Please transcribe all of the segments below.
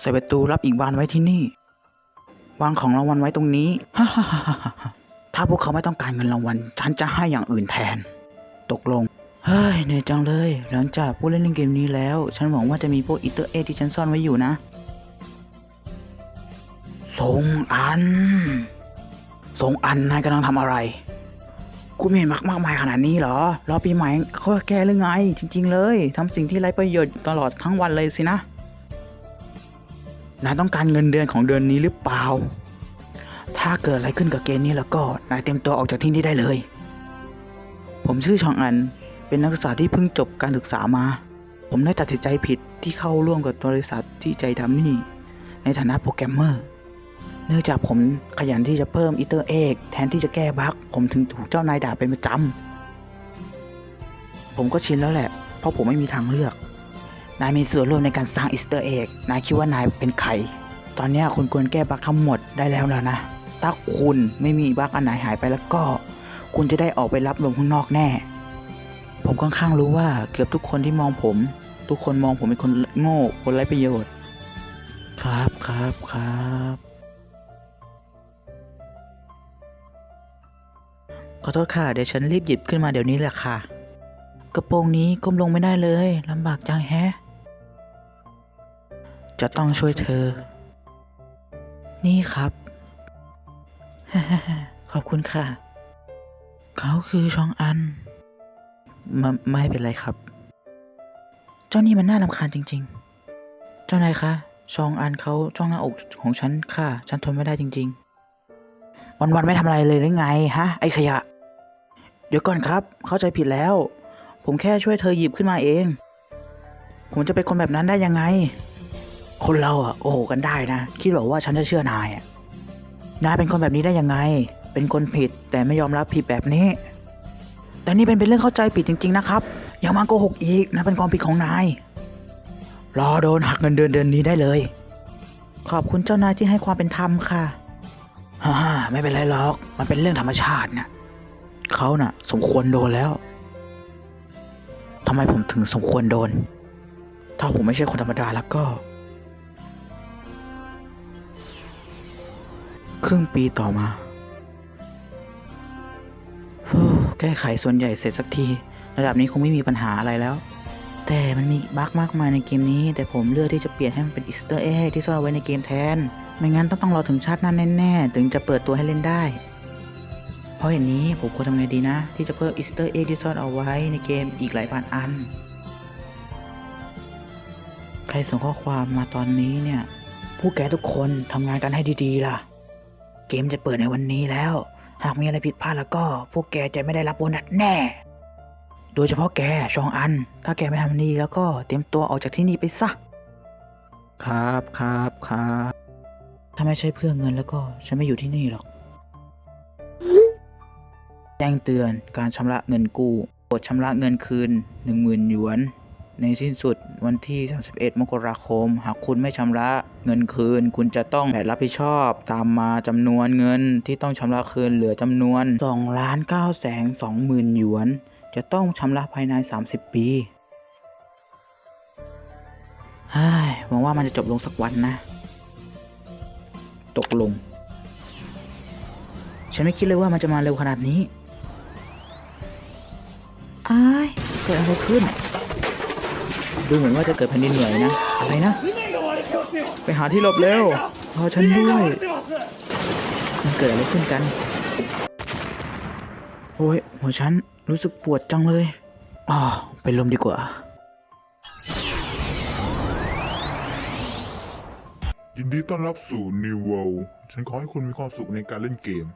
ใส่ประตูรับอีกบานไว้ที่นี่ วางของรางวัลไว้ตรงนี้ถ้าพวกเขาไม่ต้องการเงินรางวัลฉันจะให้อย่างอื่นแทน ตกลง เฮ้ยเหนื่อยจังเลย หลังจากผู้เล่นเล่นเกมนี้แล้ว ฉันหวังว่าจะมีพวกอิตเตอร์เอที่ฉันซ่อนไว้อยู่นะทรงอันทรงอันนายกำลังทำอะไร กูไม่เห็นมากมากมายขนาดนี้เหรอรอปีใหม่เขาแก้หรือไง จริง ๆ เลยทำสิ่งที่ไร้ประโยชน์ตลอดทั้งวันเลยสินะ นายต้องการเงินเดือนของเดือนนี้หรือเปล่า ถ้าเกิดอะไรขึ้นกับเกมนี้แล้วก็นายเตรียมตัวออกจากที่นี่ได้เลย ผมชื่อชองอัน เป็นนักศึกษาที่เพิ่งจบการศึกษามา ผมได้ตัดสินใจผิดที่เข้าร่วมกับบริษัทที่ใจดำนี่ ในฐานะโปรแกรมเมอร์ เนื่องจากผมขยันที่จะเพิ่มอีเตอร์เอกแทนที่จะแก้บั๊กผมถึงถูกเจ้านายด่าเป็นประจำผมก็ชินแล้วแหละ เพราะผมไม่มีทางเลือก นายมีส่วนร่วมในการสร้างอีสเตอร์เอกนายคิดว่านายเป็นใคร ตอนนี้คุณควรแก้บั๊กทั้งหมดได้แล้วแล้วนะ ถ้าคุณไม่มีบั๊กอันไหนหายไปแล้วก็ คุณจะได้ออกไปรับลมข้างนอกแน่ ผมค่อนข้างรู้ว่าเกือบทุกคนที่มองผม ทุกคนมองผมเป็นคนโง่คนไร้ประโยชน์ ครับครับครับขอโทษค่ะ เดี๋ยวฉันรีบหยิบขึ้นมาเดี๋ยวนี้แหละค่ะ กระโปรงนี้ก้มลงไม่ได้เลยลำบากจังแฮะ จะต้องช่วยเธอ นี่ครับขอบคุณค่ะ เขาคือชองอันไมไม่เป็นไรครับ เจ้านี่มันน่ารำคาญจริง ๆ เจ้านายคะชองอันเขาจ้องหน้าอกของฉันค่ะ ฉันทนไม่ได้จริง ๆ วันๆไม่ทำอะไรเลยหรือไงฮะ ไอ้ขยะ เดี๋ยวก่อนครับ เข้าใจผิดแล้ว ผมแค่ช่วยเธอหยิบขึ้นมาเอง ผมจะเป็นคนแบบนั้นได้ยังไง คนเราอะโกหกันได้นะ คิดหรอว่าฉันจะเชื่อนายอะนายเป็นคนแบบนี้ได้ยังไง เป็นคนผิดแต่ไม่ยอมรับผิดแบบนี้ แต่นี่เป็นเป็นเรื่องเข้าใจผิดจริง ๆ นะครับ อย่ามาโกหกอีกนะเป็นความผิดของนาย รอโดนหักเงินเดือนเดือนนี้ได้เลย ขอบคุณเจ้านายที่ให้ความเป็นธรรมค่ะฮ่าไม่เป็นไรหรอก มันเป็นเรื่องธรรมชาตินะเขาน่ะ สมควรโดนแล้วทำไมผมถึงสมควรโดน ถ้าผมไม่ใช่คนธรรมดาแล้วก็ ครึ่งปีต่อมาฟูแก้ไขส่วนใหญ่เสร็จสักที ระดับนี้คงไม่มีปัญหาอะไรแล้ว แต่มันมีบั๊กมากมายในเกมนี้ แต่ผมเลือกที่จะเปลี่ยนให้มันเป็นอีสเตอร์เอ็กที่ซ่อนเอาไว้ในเกมแทน ไม่งั้นต้องต้องรอถึงชาติหนั้นแน่ๆ ถึงจะเปิดตัวให้เล่นได้ เพราะอย่างนี้ผมควรทำไงดีนะ ที่จะเพิ่มอีสเตอร์เอ็กที่ซ่อนเอาไว้ในเกมอีกหลายพันอัน ใครส่งข้อความมาตอนนี้เนี่ย ผู้แกทุกคนทำงานกันให้ดีๆล่ะ เกมจะเปิดในวันนี้แล้ว หากมีอะไรผิดพลาดแล้วก็ พวกแกจะไม่ได้รับโบนัสแน่ โดยเฉพาะแกชองอัน ถ้าแกไม่ทำดีแล้วก็เตรียมตัวออกจากที่นี่ไปซะ ครับครับครับถ้าไม่ใช่เพื่อเงินแล้วก็ฉันไม่อยู่ที่นี่หรอก แจ้งเตือนการชำระเงินกู้กดชำระเงินคืน 10,000หยวน ในสิ้นสุดวันที่ 31 มกราคม หากคุณไม่ชำระเงินคืน คุณจะต้องแผดรับผิดชอบ ตามมาจำนวนเงินที่ต้องชำระคืนเหลือจำนวน2ล้าน9แสน2หมื่นหยวน จะต้องชำระภายใน 30 ปีฮ้ยหวังว่ามันจะจบลงสักวันนะ ตกลง ฉันไม่คิดเลยว่ามันจะมาเร็วขนาดนี้ อ้าย เกิดอะไรขึ้น ดูเหมือนว่าจะเกิดแผ่นดินไหวนะ อะไรนะ ไปหาที่หลบเร็วรอฉันด้วย มันเกิดอะไรขึ้นกัน โอ้ยหัวฉันรู้สึกปวดจังเลยอ๋อไปลมดีกว่า ยินดีต้อนรับสู่ New World ฉันขอให้คุณมีความสุขในการเล่นเกม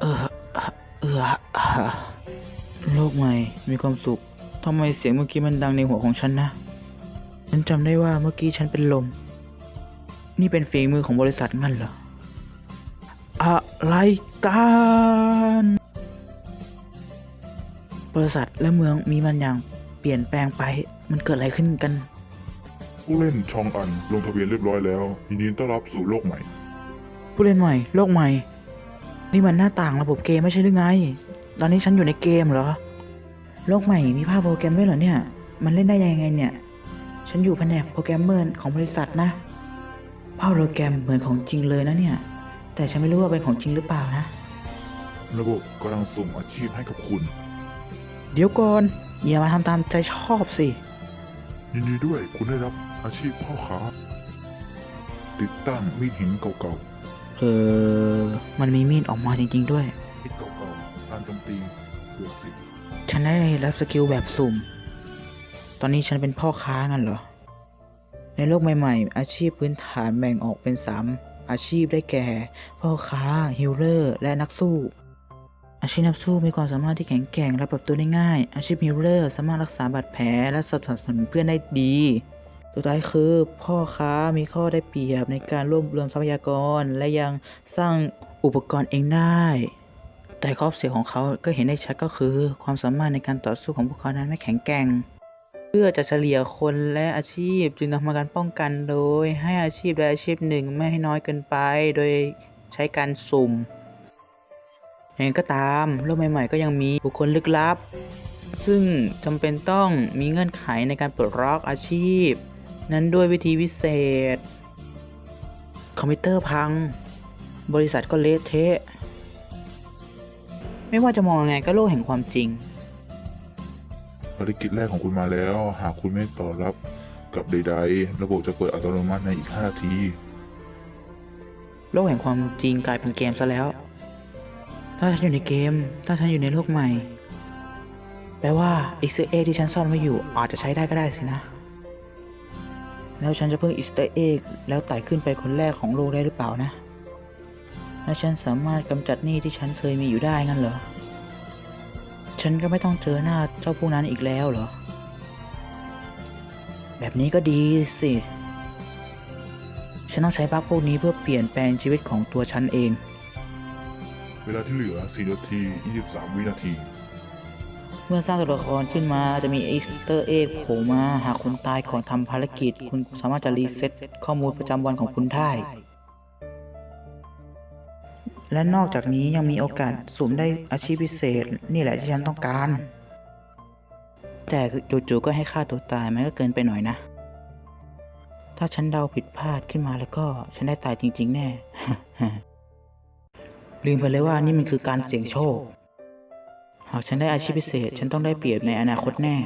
เออ เอออะโลกใหม่มีความสุข ทำไมเสียงเมื่อกี้มันดังในหัวของฉันนะ ฉันจำได้ว่าเมื่อกี้ฉันเป็นลม นี่เป็นฝีมือของบริษัทงั้นเหรอ อะไรกัน บริษัทและเมืองมีมันอย่างเปลี่ยนแปลงไป มันเกิดอะไรขึ้นกัน ผู้เล่นชองอันลงทะเบียนเรียบร้อยแล้วยินดีต้อนรับสู่โลกใหม่ ผู้เล่นใหม่ โลกใหม่ นี่มันหน้าต่างระบบเกมไม่ใช่หรือไง ตอนนี้ฉันอยู่ในเกมเหรอ โลกใหม่มีภาพโปรแกรมด้วยเหรอเนี่ย มันเล่นได้ยังไงเนี่ย ฉันอยู่แผนกโปรแกรมเมอร์ของบริษัทนะ ภาพโปรแกรมเหมือนของจริงเลยนะเนี่ย แต่ฉันไม่รู้ว่าเป็นของจริงหรือเปล่านะ ระบบกำลังส่งอาชีพให้กับคุณ เดี๋ยวก่อน อย่ามาทำตามใจชอบสิ ยินดีด้วยคุณได้รับอาชีพพ่อค้าติดตั้งมีดหินเก่าเออ มันมีมีดออกมาจริงๆด้วยๆมีดเก่าๆการโจมตีบวกสิบ ฉันได้รับสกิลแบบสุ่ม ตอนนี้ฉันเป็นพ่อค้างั้นเหรอ ในโลกใหม่ ๆ อาชีพพื้นฐานแบ่งออกเป็น3อาชีพได้แก่ พ่อค้าฮิลเลอร์ และนักสู้ อาชีพนักสู้มีความสามารถที่แข็งแกร่งและปรับตัวได้ง่าย อาชีพฮิลเลอร์สามารถรักษาบาดแผลและสนับสนุนเพื่อนได้ดีสุดท้ายคือพ่อค้ามีข้อได้เปรียบในการรวบรวมทรัพยากร และยังสร้างอุปกรณ์เองได้ แต่ข้อเสียของเขาก็เห็นได้ชัดก็คือ ความสามารถในการต่อสู้ของพวกเขานั้นไม่แข็งแกร่ง เพื่อจะเฉลี่ยคนและอาชีพจึงทำการป้องกันโดย ให้อาชีพใดอาชีพหนึ่งไม่ให้น้อยเกินไป โดยใช้การสุ่มอย่างก็ตามโลกใหม่ ๆ ก็ยังมีบุคคลลึกลับ ซึ่งจำเป็นต้องมีเงื่อนไขในการปลดล็อกอาชีพ นั้นด้วยวิธีวิเศษ คอมพิวเตอร์พัง บริษัทก็เละเทะ ไม่ว่าจะมองยังไงก็โลกแห่งความจริง ภารกิจแรกของคุณมาแล้ว หากคุณไม่ตอบรับกับใดๆ ระบบจะเปิดอัตโนมัติในอีก5นาที โลกแห่งความจริงกลายเป็นเกมซะแล้ว ถ้าฉันอยู่ในเกม ถ้าฉันอยู่ในโลกใหม่ แปลว่าอีสเตอร์เอ็กที่ฉันซ่อนไว้อยู่อาจจะใช้ได้ก็ได้สินะ แล้วฉันจะเพิ่งอีสเตอร์เอ็กแล้วไต่ขึ้นไปคนแรกของโลกได้หรือเปล่านะ แล้วฉันสามารถกำจัดหนี้ที่ฉันเคยมีอยู่ได้งั้นเหรอ ฉันก็ไม่ต้องเจอหน้าเจ้าพวกนั้นอีกแล้วเหรอ แบบนี้ก็ดีสิ ฉันต้องใช้บั๊กพวกนี้เพื่อเปลี่ยนแปลงชีวิตของตัวฉันเอง เวลาที่เหลือ 4 นาที 23 วินาที เมื่อสร้างตัวละครขึ้นมาจะมีอีสเตอร์เอ็กโผล่มาหากคุณตายก่อนทำภารกิจ คุณสามารถจะรีเซ็ตข้อมูลประจำวันของคุณได้ และนอกจากนี้ยังมีโอกาสสุ่มได้อาชีพพิเศษ นี่แหละที่ฉันต้องการ แต่จู่ๆก็ให้ฆ่าตัวตายมันก็เกินไปหน่อยนะ ถ้าฉันเดาผิดพลาดขึ้นมาแล้วก็ ฉันได้ตายจริง ๆ แน่ ลืมไปเลยว่านี่มันคือการเสี่ยงโชค หากฉันได้อาชีพพิเศษ ฉันต้องได้เปรียบในอนาคตแน่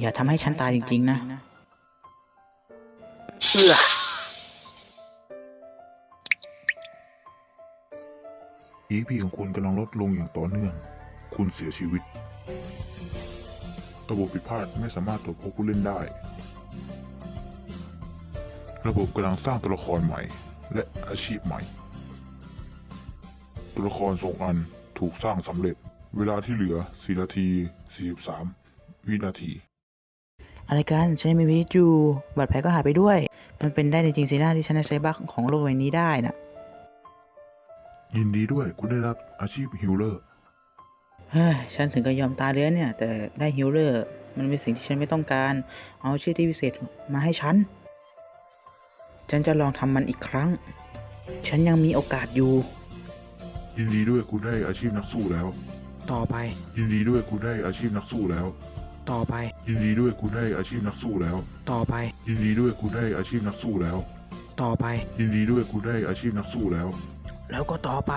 อย่าทำให้ฉันตายจริง ๆ นะเอื้อ EP ของคุณกำลังลดลงอย่างต่อเนื่อง คุณเสียชีวิต ระบบผิดพลาดไม่สามารถตรวจพบผู้เล่นได้ ระบบกำลังสร้างตัวละครใหม่ และอาชีพใหม่ ตัวละครทรงอันถูกสร้างสำเร็จ เวลาที่เหลือ 4 นาที 43 วินาที อะไรกันฉันยังมีวิตอยู่บาดแผลก็หายไปด้วย มันเป็นได้จริงๆสินะที่ฉันจะใช้บั๊กของโลกใบนี้ได้นะ ยินดีด้วยคุณได้รับอาชีพฮิลเลอร์ เฮ้ย ฉันถึงกับยอมตายเลยนะเนี่ย แต่ได้ฮิลเลอร์ มันเป็นสิ่งที่ฉันไม่ต้องการ เอาชื่อที่พิเศษมาให้ฉัน ฉันจะลองทำมันอีกครั้ง ฉันยังมีโอกาสอยู่ ยินดีด้วยคุณได้อาชีพนักสู้แล้ว ต่อไป ยินดีด้วยคุณได้อาชีพนักสู้แล้ว ต่อไป ยินดีด้วยคุณได้อาชีพนักสู้แล้ว ต่อไป ยินดีด้วยคุณได้อาชีพนักสู้แล้ว ต่อไป ยินดีด้วยคุณได้อาชีพนักสู้แล้ว แล้วก็ต่อไป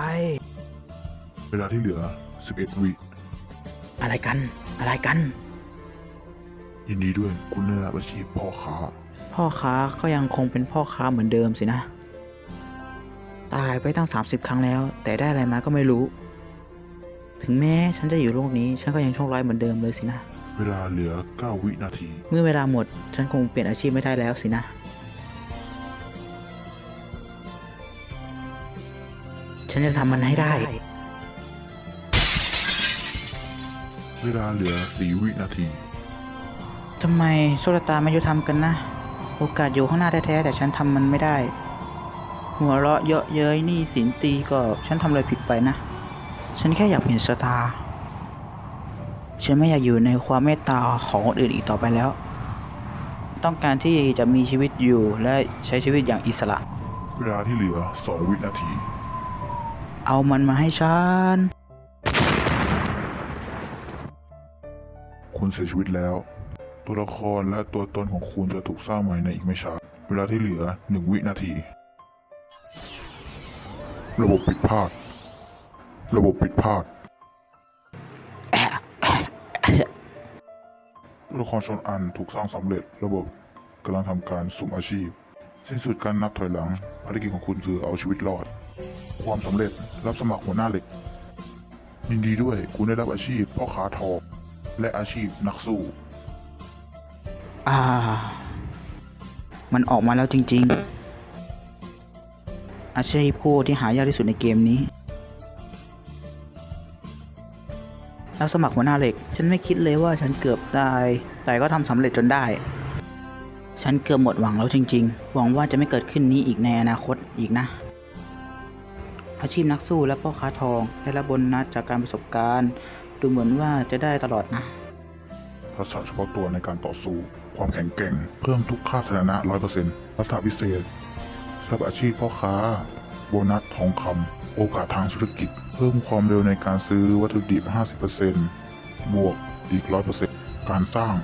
เวลาที่เหลือ 11 วิอะไรกัน อะไรกัน ยินดีด้วยคุณได้รับอาชีพพ่อค้า พ่อค้าก็ยังคงเป็นพ่อค้าเหมือนเดิมสินะ ตายไปตั้ง 30 ครั้งแล้ว แต่ได้อะไรมาก็ไม่รู้ ถึงแม้ฉันจะอยู่โลกนี้ ฉันก็ยังโชคร้ายเหมือนเดิมเลยสินะ เวลาเหลือ 9 วินาที เมื่อเวลาหมด ฉันคงเปลี่ยนอาชีพไม่ได้แล้วสินะ ฉันจะทำมันให้ได้ เวลาเหลือ4วินาที ทำไมโชคชะตาไม่ยุติธรรมกันนะ โอกาสอยู่ข้างหน้าแท้ๆแต่ฉันทำมันไม่ได้ หัวเราะเยาะเย้ยหนี่สินตีก็ฉันทำอะไรผิดไปนะ ฉันแค่อยากเห็นชะตาฉันไม่อยากอยู่ในความเมตตาของคนอื่นอีกต่อไปแล้ว ต้องการที่จะมีชีวิตอยู่และใช้ชีวิตอย่างอิสระ เวลาที่เหลือ2วินาที เอามันมาให้ฉัน คุณเสียชีวิตแล้ว ตัวละครและตัวตนของคุณจะถูกสร้างใหม่ในอีกไม่ช้า เวลาที่เหลือหนึ่งวินาที ระบบผิดพลาด ระบบผิดพลาดตัวละครชนอันถูกสร้างสำเร็จ ระบบกำลังทำการสุ่มอาชีพ สิ้นสุดการนับถอยหลังภารกิจของคุณคือเอาชีวิตรอด ความสำเร็จรับสมัครหัวหน้าเหล็ก ยินดีด้วยคุณได้รับอาชีพพ่อค้าทองและอาชีพนักสู้อ่า มันออกมาแล้วจริง ๆ อาชีพคู่ที่หายากที่สุดในเกมนี้แล้วสมัครหัวหน้าเหล็ก ฉันไม่คิดเลยว่าฉันเกือบตาย แต่ก็ทำสำเร็จจนได้ ฉันเกือบหมดหวังแล้วจริง ๆ หวังว่าจะไม่เกิดขึ้นนี้อีกในอนาคตอีกนะ อาชีพนักสู้และพ่อค้าทองได้รับโบนนัดจากการประสบการณ์ ดูเหมือนว่าจะได้ตลอดนะ ทักษะเฉพาะตัวในการต่อสู้ ความแข็งแกร่ง เพิ่มทุกค่าสถานะ 100%ทักษะพิเศษสำหรับอาชีพพ่อค้า โบนัสทองคำโอกาสทางธุรกิจ เพิ่มความเร็วในการซื้อวัตถุดิบ 50%บวกอีก 100%การสร้าง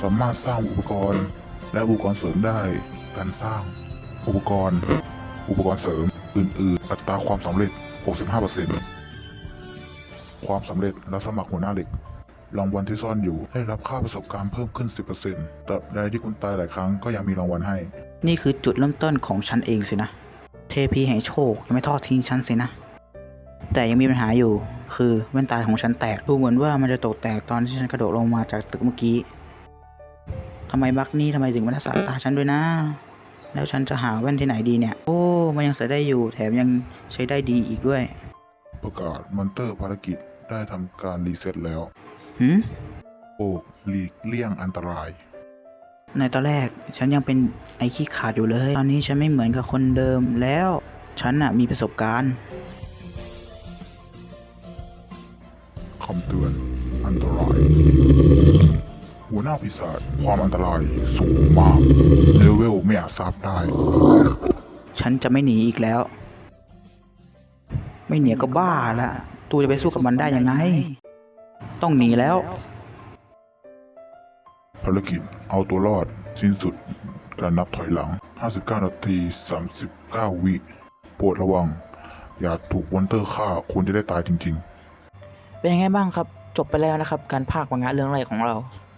สามารถสร้างอุปกรณ์ และอุปกรณ์เสริมได้ การสร้าง อุปกรณ์ อุปกรณ์เสริม อื่น ๆ อัตราความสำเร็จ 65%ความสำเร็จและสมัครหัวหน้าเหล็กรางวัลที่ซ่อนอยู่ได้รับค่าประสบการณ์เพิ่มขึ้น 10%ตราบใดที่คุณตายหลายครั้งก็ยังมีรางวัลให้ นี่คือจุดเริ่มต้นของฉันเองสินะ เทพีแห่งโชคยังไม่ทอดทิ้งฉันสินะ แต่ยังมีปัญหาอยู่ คือแว่นตาของฉันแตก ดูเหมือนว่ามันจะตกแตกตอนที่ฉันกระโดดลงมาจากตึกเมื่อกี้ทำไมบักนี่ทำไมถึงไม่รักษาตาฉันด้วยนะ แล้วฉันจะหาแว่นที่ไหนดีเนี่ย โอ้ มันยังใส่ได้อยู่ แถมยังใช้ได้ดีอีกด้วย ประกาศมอนเตอร์ภารกิจได้ทำการรีเซ็ตแล้ว หืมโอกหลีกเลี่ยงอันตราย ในตอนแรกฉันยังเป็นไอ้ขี้ขาดอยู่เลย ตอนนี้ฉันไม่เหมือนกับคนเดิมแล้ว ฉันน่ะมีประสบการณ์าปีศาจความอันตรายสูงมากเลเวลไม่อาจทราบได้ ฉันจะไม่หนีอีกแล้ว ไม่หนีก็บ้าละตูจะไปสู้กับมันได้ยังไง ต้องหนีแล้ว ภารกิจเอาตัวรอดสิ้นสุดการนับถอยหลัง 59 นาที 39 วิโปรดระวัง อย่าถูกวอนเตอร์ฆ่าคุณจะได้ตายจริง ๆ เป็นยังไงบ้างครับ จบไปแล้วนะครับ การภาคมังงะเรื่องแรกของเรา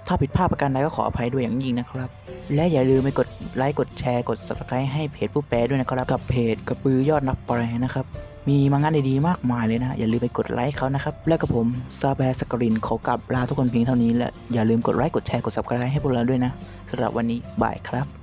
ถ้าผิดพลาดประการใดก็ขออภัยด้วยอย่างยิ่งนะครับ และอย่าลืมไปกดไลค์กดแชร์กด subscribe ให้เพจผู้แปลด้วยนะครับ กับเพจกระปือยอดนักแปลนะครับ มีมังงะดีๆมากมายเลยนะ อย่าลืมไปกดไลค์เขานะครับ และกับผมซาแบสกรินขอกลับลาทุกคนเพียงเท่านี้และอย่าลืมกดไลค์กดแชร์กด subscribe ให้พวกเราด้วยนะสำหรับวันนี้บายครับ